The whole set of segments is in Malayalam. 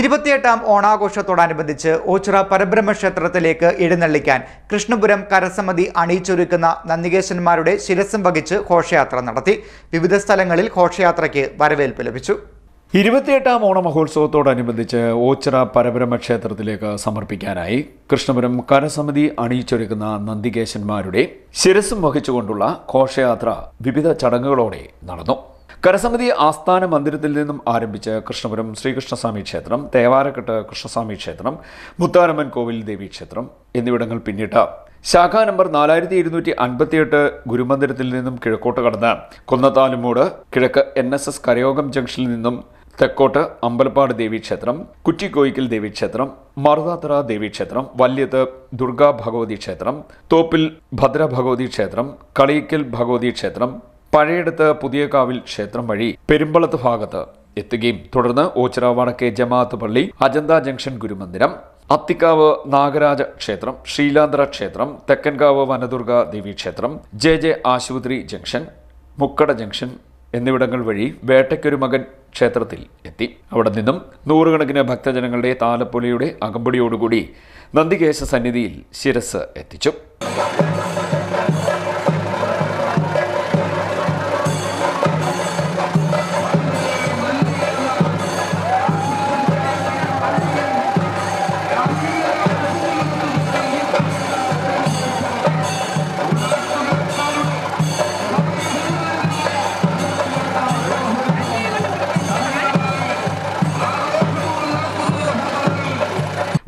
ഇരുപത്തിയെട്ടാം ഓണാഘോഷത്തോടനുബന്ധിച്ച് ഓച്ചിറ പരബ്രഹ്മ ക്ഷേത്രത്തിലേക്ക് എഴുന്നള്ളിക്കാൻ കൃഷ്ണപുരം കരസമിതി അണിയിച്ചൊരുക്കുന്ന നന്ദികേശന്മാരുടെ ശിരസം വഹിച്ച് ഘോഷയാത്ര നടത്തി. വിവിധ സ്ഥലങ്ങളിൽ ഘോഷയാത്രയ്ക്ക് വരവേൽപ്പ് ലഭിച്ചു. ഇരുപത്തിയെട്ടാം ഓണമഹോത്സവത്തോടനുബന്ധിച്ച് ഓച്ചിറ പരബ്രഹ്മ ക്ഷേത്രത്തിലേക്ക് സമർപ്പിക്കാനായി കൃഷ്ണപുരം കരസമിതി അണിയിച്ചൊരുക്കുന്ന നന്ദികേശന്മാരുടെ ശിരസും വഹിച്ചുകൊണ്ടുള്ള ഘോഷയാത്ര വിവിധ ചടങ്ങുകളോടെ നടന്നു. കരസമിതി ആസ്ഥാന മന്ദിരത്തിൽ നിന്നും ആരംഭിച്ച് കൃഷ്ണപുരം ശ്രീകൃഷ്ണസ്വാമി ക്ഷേത്രം തേവാരക്കെട്ട് കൃഷ്ണസ്വാമി ക്ഷേത്രം മുത്താരമ്മൻ കോവിൽ ദേവി ക്ഷേത്രം എന്നിവിടങ്ങൾ പിന്നിട്ട് ശാഖ നമ്പർ നാലായിരത്തി ഇരുന്നൂറ്റി അൻപത്തിയെട്ട് ഗുരുമന്ദിരത്തിൽ നിന്നും കിഴക്കോട്ട് കടന്ന് കൊന്നത്താലുമൂട് കിഴക്ക് എൻ എസ് എസ് കരയോഗം ജംഗ്ഷനിൽ നിന്നും തെക്കോട്ട് അമ്പലപ്പാട് ദേവീക്ഷേത്രം കുറ്റിക്കോയിക്കൽ ദേവീക്ഷേത്രം മറുതാത്തറ ദേവീക്ഷേത്രം വല്യത്ത് ദുർഗാ ഭഗവതി ക്ഷേത്രം തോപ്പിൽ ഭദ്ര ഭഗവതി ക്ഷേത്രം കളിയിക്കൽ ഭഗവതി ക്ഷേത്രം പഴയടത്ത് പുതിയകാവിൽ ക്ഷേത്രം വഴി പെരുമ്പളത്ത് ഭാഗത്ത് എത്തുകയും തുടർന്ന് ഓച്ചിറ വടക്കേ ജമാഅത്ത് പള്ളി അജന്ത ജംഗ്ഷൻ ഗുരുമന്ദിരം അത്തിക്കാവ് നാഗരാജ ക്ഷേത്രം ശ്രീലാന്തര ക്ഷേത്രം തെക്കൻകാവ് വനദുർഗ ദേവീക്ഷേത്രം ജെ ജെ ആശുപത്രി ജംഗ്ഷൻ മുക്കട ജംഗ്ഷൻ എന്നിവിടങ്ങൾ വഴി വേട്ടയ്ക്കൊരു മകൻ ക്ഷേത്രത്തിൽ എത്തി. അവിടെ നിന്നും നൂറുകണക്കിന് ഭക്തജനങ്ങളുടെ താലപ്പൊലിയുടെ അകമ്പടിയോടുകൂടി നന്ദികേശ സന്നിധിയിൽ ശിരസ് എത്തിച്ചു.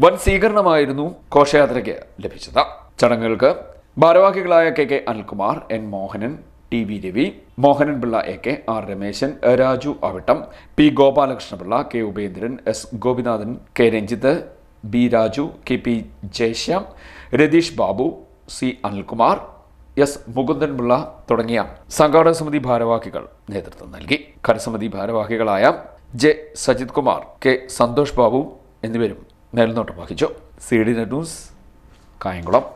വൻ സ്വീകരണമായിരുന്നു ഘോഷയാത്രയ്ക്ക് ലഭിച്ചത്. ചടങ്ങുകൾക്ക് ഭാരവാഹികളായ K K Anilkumar N Mohanan T V Ravi Mohanan Pillai A K R Rameshan Raju Avittam P Gopalakrishnapillai K Upendran S Gopinathan K Ranjith B Raju K P Jayashyam Ratheesh Babu C Anilkumar S Mukundanpillai തുടങ്ങിയ സംഘാടക സമിതി ഭാരവാഹികൾ നേതൃത്വം നൽകി. കരസമിതി ഭാരവാഹികളായ ജെ സജിത് കുമാർ കെ സന്തോഷ് ബാബു എന്നിവരും മേൽനോട്ടം വഹിച്ചു. C D net news Kayamkulam.